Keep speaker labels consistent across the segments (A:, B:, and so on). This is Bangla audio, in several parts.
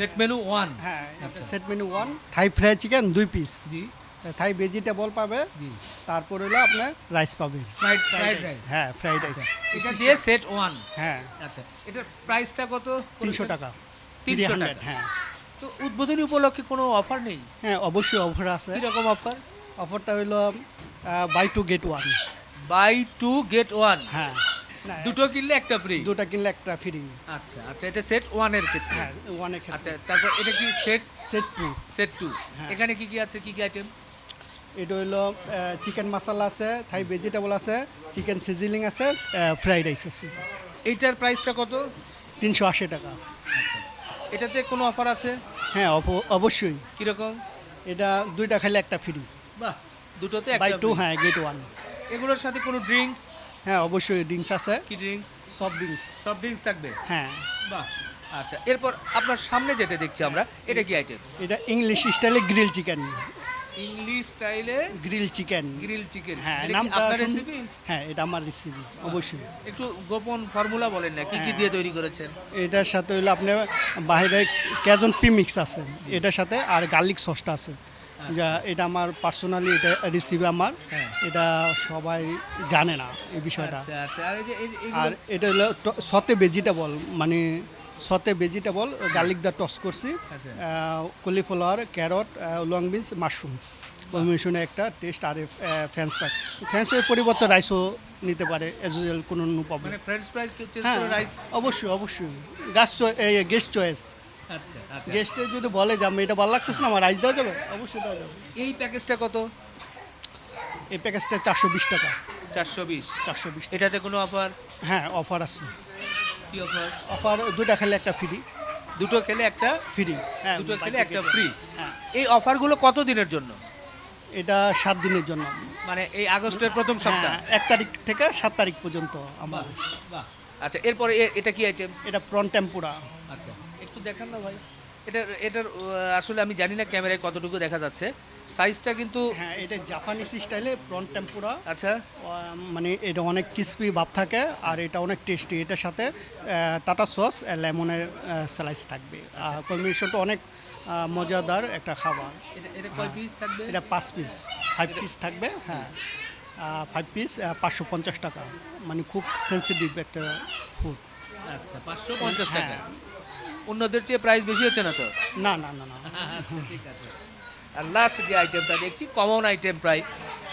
A: সেট মেনু ওয়ান
B: হ্যাঁ
A: আচ্ছা।
B: Set menu one Thai fry chicken দুই পিস
A: জি।
B: থাই ভেজিটেবল পাবে।
A: জি।
B: তারপর হলো আপনার রাইস পাবে।
A: ফ্রাইড ফ্রাইড রাইস
B: হ্যাঁ ফ্রাইড রাইস
A: এটা দিয়ে সেট ওয়ান
B: হ্যাঁ।
A: আচ্ছা এটার প্রাইসটা কত?
B: তিনশো টাকা।
A: তিনশো
B: 300
A: টাকা।
B: হ্যাঁ।
A: তো উদ্বোধনী উপলক্ষে কোনো অফার নেই?
B: হ্যাঁ অবশ্যই অফার আছে।
A: কীরকম অফার
B: অফারটা হলো buy two get one
A: buy two get one
B: হ্যাঁ।
A: দুটো কিনলে একটা ফ্রি
B: দুটা কিনলে একটা ফ্রি
A: আচ্ছা আচ্ছা এটা সেট ওয়ানের ক্ষেত্রে।
B: হ্যাঁ ওয়ানের ক্ষেত্রে।
A: আচ্ছা তারপর এটা কি set
B: set two
A: set two
B: হ্যাঁ।
A: এখানে কি কি আছে কি কি আইটেম
B: এটা হলো চিকেন মশলা আছে থাই ভেজিটেবল আছে চিকেন সিজিলিং আছে ফ্রাইড রাইস আছে।
A: এইটার প্রাইসটা কত?
B: তিনশো আশি টাকা।
A: এটাতে কোনো অফার আছে?
B: হ্যাঁ অব- অবশ্যই।
A: কীরকম?
B: এটা দুইটা খেলে একটা ফ্রি
A: বাহ দুটোতে
B: বাই টু হ্যাঁ গেট ওয়ান
A: এগুলোর সাথে কোনো ড্রিঙ্কস
B: হ্যাঁ অবশ্যই ড্রিঙ্কস আছে।
A: কি ড্রিঙ্কস
B: সব ড্রিঙ্কস
A: সব ড্রিঙ্কস থাকবে?
B: হ্যাঁ।
A: বাহ আচ্ছা এরপর আপনার সামনে যেতে দেখছি আমরা এটা কি আইটেম
B: এটা ইংলিশ স্টাইলে গ্রিল চিকেন
A: ইংলিশ স্টাইলে
B: গ্রিল চিকেন
A: গ্রিল চিকেন
B: হ্যাঁ নামটা
A: আপনার রেসিপি
B: হ্যাঁ এটা আমার রেসিপি অবশ্যই।
A: একটু গোপন ফর্মুলা বলেন না কি কি
B: হ্যাঁ।
A: দিয়ে তৈরি করেছেন?
B: এটার সাথে হলো আপনি বাইরে ক্যাজন মিক্স আছে এটার সাথে আর গার্লিক সসটা আছে। যা এটা আমার পার্সোনালি এটা রেসিপি আমার।
A: হ্যাঁ।
B: এটা সবাই জানে না এই বিষয়টা।
A: আচ্ছা আচ্ছা। আর
B: এটা হলো সতে ভেজিটেবল মানে সতে ভেজিটেবল গার্লিক দা টস করছি।
A: আচ্ছা।
B: Cauliflower carrot long beans mushroom কম্বিনেশনে একটা টেস্ট আর ফ্রেঞ্চ ফ্রাই ফ্রেঞ্চ ফ্রাই পরিবর্তে রাইসও নিতে পারে এজ ইউজুয়াল কোনো প্রবলেম
A: মানে ফ্রেঞ্চ
B: হ্যাঁ
A: রাইস
B: অবশ্যই অবশ্যই। গাছ গেস্ট চয়েস
A: আচ্ছা আচ্ছা।
B: গেস্টে যদি বলে যে আমি এটা ভালো লাগতেছে না আমার রাইস দেওয়া যাবে? অবশ্যই দেওয়া যাবে।
A: এই প্যাকেজটা কত?
B: এই প্যাকেজটা চারশো বিশ টাকা।
A: চারশো বিশ।
B: চারশো বিশ
A: এটাতে কোনো অফার
B: হ্যাঁ অফার আছে।
A: কি অফার
B: অফার দুটা খেলে একটা ফ্রি
A: দুটো খেলে একটা
B: ফ্রি হ্যাঁ
A: দুটো খেলে একটা ফ্রি
B: হ্যাঁ।
A: এই অফারগুলো কত দিনের জন্য?
B: এটা সাত দিনের জন্য।
A: মানে এই আগস্টের প্রথম সপ্তাহ?
B: হ্যাঁ এক তারিখ থেকে সাত তারিখ পর্যন্ত আমার।
A: আচ্ছা এরপরে এটা কি আইটেম
B: এটা প্রন টেম্পুরা
A: আচ্ছা একটু দেখান না ভাই। এটা এটার আসলে আমি জানি না ক্যামেরায় কতটুকু দেখা যাচ্ছে। সাইজটা কিন্তু
B: হ্যাঁ এটা জাপানিজ স্টাইলে প্রন টেম্পুরা
A: আচ্ছা।
B: মানে এটা অনেক ক্রিসপি ভাব থাকে আর এটা অনেক টেস্টি এটার সাথে টাটা সস লেমনের স্লাইস থাকবে। আর কম্বিনেশনটা অনেক মজাদার একটা খাবার।
A: এটা এটা কয় পিস থাকবে?
B: এটা পাঁচ পিস ফাইভ পিস থাকবে হ্যাঁ। ফাইভ পিস পাঁচশো পঞ্চাশ টাকা। মানে খুব সেন্সিটিভ একটা ফুড
A: আচ্ছা পাঁচশো পঞ্চাশ
B: হ্যাঁ।
A: টাকা। অন্যদের চেয়ে প্রাইস বেশি হচ্ছে না তো?
B: না না না না।
A: আচ্ছা ঠিক আছে। আর লাস্ট যে আইটেমটা দেখছি কমন আইটেম প্রায়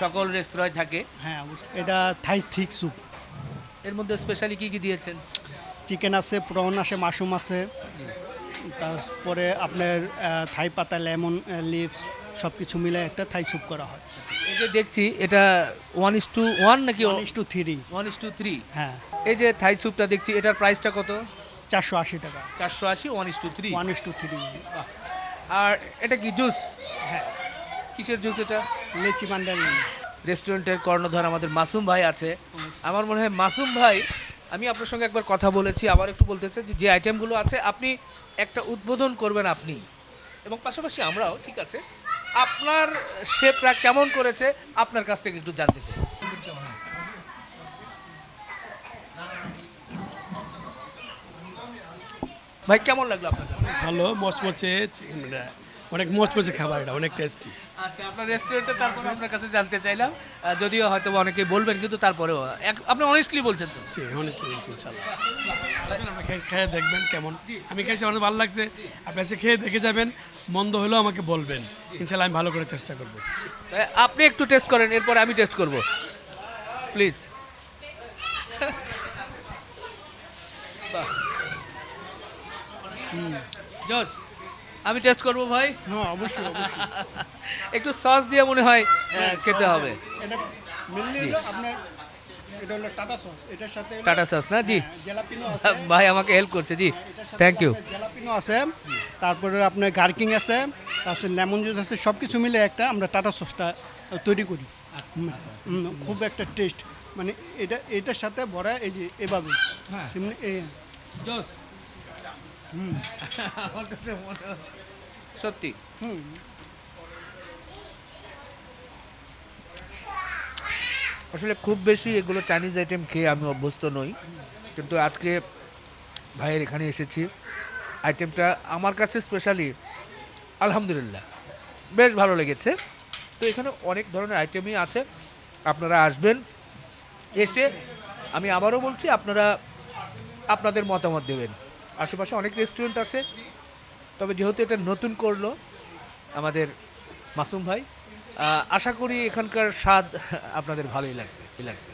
A: সকল রেস্তোরাঁয় থাকে।
B: হ্যাঁ এটা থাই থিক স্যুপ
A: এর মধ্যে স্পেশালি কি কি দিয়েছেন?
B: চিকেন আছে প্রন আছে মাশরুম আছে। তারপরে আপনার থাই পাতা লেমন লিভস সব কিছু মিলে একটা থাই স্যুপ করা হয়।
A: এই যে দেখছি এটা ওয়ান ইস টু ওয়ান নাকি
B: one is two three
A: one is two three
B: হ্যাঁ।
A: এই যে থাই স্যুপটা দেখছি এটার প্রাইসটা কত?
B: চারশো আশি টাকা।
A: চারশো আশি one is two three
B: one is two three
A: আর এটা কি জুস?
B: হ্যাঁ।
A: কিসের জুস এটা?
B: লেচি মান্ডারিন
A: রেস্টুরেন্টের কর্ণধার আমাদের মাসুম ভাই আছে। আমার মনে হয় মাসুম ভাই আমি আপনার সঙ্গে একবার কথা বলেছি আবার একটু বলতে চাই যে যে আইটেমগুলো আছে আপনি একটা উদ্বোধন করবেন আপনি। এবং পাশাপাশি আমরাও ঠিক আছে আপনার শেফরা কেমন করেছে আপনার কাছ থেকে একটু জানতে চাই। ভাই কেমন লাগল আপনার
C: ভালো মচমচে মানে অনেক মচমচে খাবার এটা অনেক টেস্টি
A: আচ্ছা আপনার রেস্টুরেন্টে তারপর আপনার কাছে জানতে চাইলাম। যদিও হয়তো অনেকে বলবেন কিন্তু তারপরেও। আপনি অনেস্টলি বলছেন তো?
C: জি অনেস্টলি বলছি ইনশাল্লাহ। আসবেন, খেয়ে খেয়ে দেখবেন কেমন। আমি খেয়েছি আমার ভালো লাগছে। আপনি এসে খেয়ে দেখে যাবেন মন্দ হলেও আমাকে বলবেন। ইনশাল্লাহ আমি ভালো করে চেষ্টা করব।
A: আপনি একটু টেস্ট করেন এরপর আমি টেস্ট করব। প্লিজ জস আমি টেস্ট করব ভাই?
B: হ্যাঁ অবশ্যই।
A: একটু সস দিয়ে মনে হয় আহ, খেতে হবে।
B: এটা মেনলি আপনার এটা হলো টাটা সস এটার সাথে
A: টাটা সস না? জি।
B: হ্যাঁ, জেলাপিনো আছে।
A: ভাই আমাকে হেল্প করছে জি। থ্যাংক ইউ
B: জেলাপিনো আছে। তারপরে আপনার গার্কিং আছে। তারপরে লেমন জুস আছে। সব কিছু মিলে একটা আমরা টাটা সসটা তৈরি করি। হুম, হুম, খুব একটা টেস্ট মানে এটা এটার সাথে ভরা এই যে এভাবে।
A: হ্যাঁ।
B: সেমনি
A: আমার কাছে মনে হচ্ছে সত্যি?
B: হুম।
A: আসলে খুব বেশি এগুলো চাইনিজ আইটেম খেয়ে আমি অভ্যস্ত নই। কিন্তু আজকে ভাইয়ের এখানে এসেছি। আইটেমটা আমার কাছে স্পেশালি আলহামদুলিল্লাহ বেশ ভালো লেগেছে। তো এখানে অনেক ধরনের আইটেমই আছে। আপনারা আসবেন এসে আমি আবারও বলছি আপনারা আপনাদের মতামত দেবেন। আশেপাশে অনেক রেস্টুরেন্ট আছে। তবে যেহেতু এটা নতুন করল আমাদের মাসুম ভাই আশা করি এখানকার স্বাদ আপনাদের ভালোই লাগবে লাগবে।